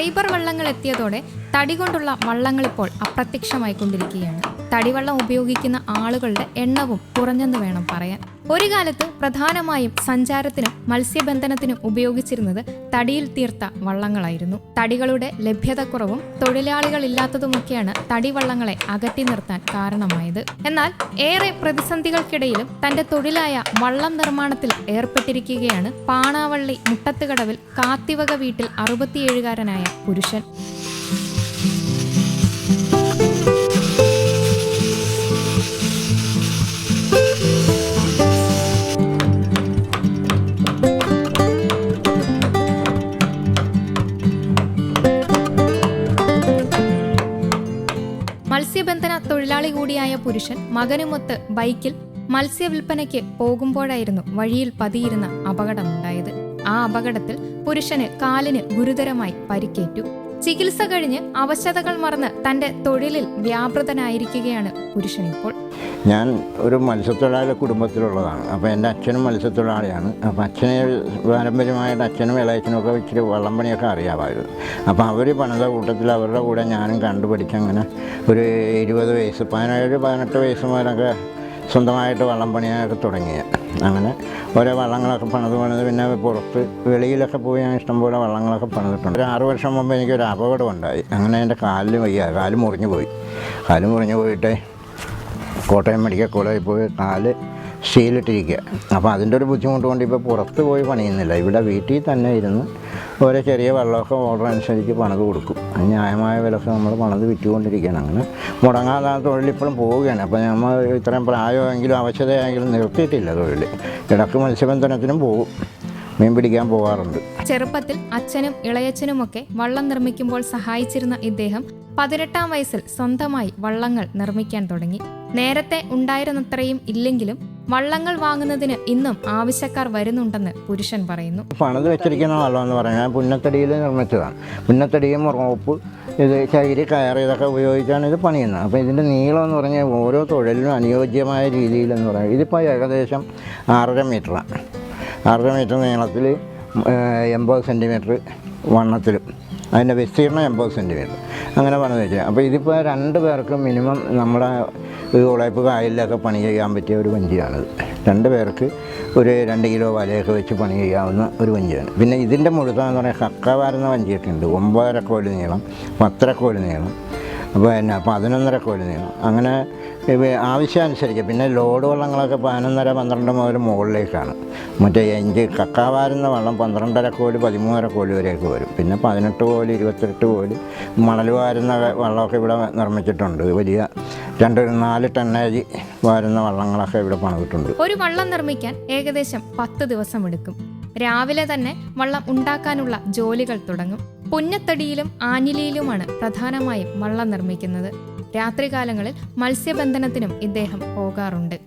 Fibre വള്ളങ്ങൾ എത്തിയതോടെ തടി കൊണ്ടുള്ള വള്ളങ്ങൾ ഇപ്പോൾ അപ്രത്യക്ഷമായിക്കൊണ്ടിരിക്കുകയാണ് തടിവള്ളം ഉപയോഗിക്കുന്ന ആളുകളുടെ എണ്ണവും കുറഞ്ഞെന്ന് വേണം പറയാൻ. ഒരു കാലത്ത് പ്രധാനമായും സഞ്ചാരത്തിനും മത്സ്യബന്ധനത്തിനും ഉപയോഗിച്ചിരുന്നത് തടിയിൽ തീർത്ത വള്ളങ്ങളായിരുന്നു. തടികളുടെ ലഭ്യതക്കുറവും തൊഴിലാളികളില്ലാത്തതുമൊക്കെയാണ് തടിവള്ളങ്ങളെ അകറ്റി നിർത്താൻ കാരണമായത്. എന്നാൽ ഏറെ പ്രതിസന്ധികൾക്കിടയിലും തന്റെ തൊഴിലായ വള്ളം നിർമ്മാണത്തിൽ ഏർപ്പെട്ടിരിക്കുകയാണ്. പാണാവള്ളി മുട്ടത്തുകടവിൽ കാത്തിവക വീട്ടിൽ അറുപത്തിയേഴുകാരനായ പുരുഷൻ. മത്സ്യബന്ധന തൊഴിലാളി കൂടിയായ പുരുഷൻ മകനുമൊത്ത് ബൈക്കിൽ മത്സ്യവിൽപ്പനയ്ക്ക് പോകുമ്പോഴായിരുന്നു വഴിയിൽ പതിയിരുന്ന അപകടമുണ്ടായത്. ആ അപകടത്തിൽ പുരുഷന് കാലിന് ഗുരുതരമായി പരിക്കേറ്റു. ചികിത്സ കഴിഞ്ഞ് അവശതകൾ മറന്ന് തന്റെ തൊഴിലിൽ വ്യാപൃതനായിരിക്കുകയാണ് പുരുഷൻ ഇപ്പോൾ. ഞാൻ ഒരു മത്സ്യത്തൊഴിലാളി കുടുംബത്തിലുള്ളതാണ്. അപ്പോൾ എന്റെ അച്ഛനും മത്സ്യത്തൊഴിലാളിയാണ്. അപ്പോൾ അച്ഛനെ പാരമ്പര്യമായിട്ട് അച്ഛനും ഇളയച്ചനും ഒക്കെ ഇച്ചിരി വള്ളം പണിയൊക്കെ അറിയാമായിരുന്നു. അപ്പോൾ അവർ പണിത കൂട്ടത്തിൽ അവരുടെ കൂടെ ഞാനും കണ്ടുപിടിച്ച് അങ്ങനെ ഒരു ഇരുപത് വയസ്സ് പതിനേഴ് പതിനെട്ട് വയസ്സ് മുതലൊക്കെ സ്വന്തമായിട്ട് വള്ളം പണിയാനൊക്കെ തുടങ്ങിയ. അങ്ങനെ ഓരോ വള്ളങ്ങളൊക്കെ പണിത് പണിത് പിന്നെ പുറത്ത് വെളിയിലൊക്കെ പോയി ഞാൻ ഇഷ്ടംപോലെ വള്ളങ്ങളൊക്കെ പണിതിട്ടുണ്ട്. ഒരു ആറ് വർഷം മുമ്പ് എനിക്കൊരു അപകടം ഉണ്ടായി. അങ്ങനെ എന്റെ കാലിൽ വയ്യ. കാൽ മുറിഞ്ഞു പോയി. കാൽ മുറിഞ്ഞു പോയിട്ട് കോട്ടയം മെഡിക്കൽ കോളേജിൽ പോയി കാൽ സ്റ്റീലിട്ടിരിക്കുക. അപ്പോൾ അതിന്റെ ഒരു ബുദ്ധിമുട്ട് കൊണ്ട് ഇപ്പോൾ പുറത്ത് പോയി പണിയുന്നില്ല. ഇവിടെ വീട്ടിൽ തന്നെ ഇരുന്ന് ഓരോ ചെറിയ വെള്ളമൊക്കെ ഓർഡർ അനുസരിച്ച് പണത് കൊടുക്കും. അത് ന്യായമായ വിലക്ക് നമ്മൾ പണത് വിറ്റുകൊണ്ടിരിക്കുകയാണ്. അങ്ങനെ മുടങ്ങാതെ ആ തൊഴിലിപ്പോഴും പോവുകയാണ്. അപ്പോൾ നമ്മൾ ഇത്രയും പ്രായമെങ്കിലും അവശതയായെങ്കിലും നിർത്തിയിട്ടില്ല തൊഴിൽ ഇടയ്ക്ക് മത്സ്യബന്ധനത്തിനും പോകും. മീൻ പിടിക്കാൻ പോകാറുണ്ട് ചെറുപ്പത്തിൽ അച്ഛനും ഇളയച്ചനുമൊക്കെ വള്ളം നിർമ്മിക്കുമ്പോൾ സഹായിച്ചിരുന്ന ഇദ്ദേഹം പതിനെട്ടാം വയസ്സിൽ സ്വന്തമായി വള്ളങ്ങൾ നിർമ്മിക്കാൻ തുടങ്ങി. നേരത്തെ ഉണ്ടായിരുന്നത്രയും ഇല്ലെങ്കിലും വള്ളങ്ങൾ വാങ്ങുന്നതിന് ഇന്നും ആവശ്യക്കാർ വരുന്നുണ്ടെന്ന് പുരുഷൻ പറയുന്നു. പണിത് വെച്ചിരിക്കുന്ന വള്ളമെന്ന് പറഞ്ഞാൽ പുന്നത്തടിയിൽ നിർമ്മിച്ചതാണ്. പുന്നത്തടിയും റോപ്പ് ഇത് ചകിരി കയർ ഇതൊക്കെ ഉപയോഗിച്ചാണ് ഇത് പണിയുന്നത്. അപ്പോൾ ഇതിന്റെ നീളം എന്ന് പറഞ്ഞാൽ ഓരോ തൊഴിലിനും അനുയോജ്യമായ രീതിയിലെന്ന് പറയുന്നത് ഇതിപ്പോൾ ഏകദേശം ആറര മീറ്ററാണ്. ആറര മീറ്റർ നീളത്തിൽ എൺപത് സെന്റിമീറ്റർ വണ്ണത്തിലും. അതിന്റെ വിസ്തീർണം എൺപത് സെന്റിമീറ്റർ അങ്ങനെ പറഞ്ഞു വെച്ചാൽ അപ്പോൾ ഇതിപ്പോൾ രണ്ട് പേർക്ക് മിനിമം നമ്മുടെ ഈ ഉളയപ്പ് കായലിലൊക്കെ പണി ചെയ്യാൻ പറ്റിയ ഒരു വഞ്ചിയാണിത് രണ്ട് പേർക്ക് ഒരു രണ്ട് കിലോ വലയൊക്കെ വെച്ച് പണി ചെയ്യാവുന്ന ഒരു വഞ്ചിയാണ്. പിന്നെ ഇതിന്റെ മുഴുത്തെന്ന് പറഞ്ഞാൽ കക്ക വാരുന്ന വഞ്ചിയൊക്കെ ഉണ്ട്. ഒമ്പതര കോൽ നീളം പത്തര കോൽ നീളം അപ്പോൾ പിന്നെ പതിനൊന്നര കോൽ നീളം അങ്ങനെ ആവശ്യാനുസരിച്ച് പിന്നെ ലോഡ് വള്ളങ്ങളൊക്കെ പതിനൊന്നര പന്ത്രണ്ട് മുതൽ മുകളിലേക്കാണ്. മറ്റേ എഞ്ച് കക്കാവാരുന്ന വള്ളം പന്ത്രണ്ടര കോൽ പതിമൂന്നര കോൽ വരെയൊക്കെ വരും. പിന്നെ പതിനെട്ട് കോൽ ഇരുപത്തെട്ട് കോൽ മണൽ വാരുന്ന വള്ളമൊക്കെ ഇവിടെ നിർമ്മിച്ചിട്ടുണ്ട്. വലിയ രണ്ട് നാല് ടണ്ണേജ് വാരുന്ന വള്ളങ്ങളൊക്കെ ഇവിടെ പണിതിട്ടുണ്ട്. ഒരു വള്ളം നിർമ്മിക്കാൻ ഏകദേശം പത്ത് ദിവസം എടുക്കും രാവിലെ തന്നെ വള്ളം ഉണ്ടാക്കാനുള്ള ജോലികൾ തുടങ്ങും. പുന്നത്തടിയിലും ആഞ്ഞിലിയിലുമാണ് പ്രധാനമായും വള്ളം നിർമ്മിക്കുന്നത്. രാത്രികാലങ്ങളിൽ മത്സ്യബന്ധനത്തിനും ഇദ്ദേഹം പോകാറുണ്ട്.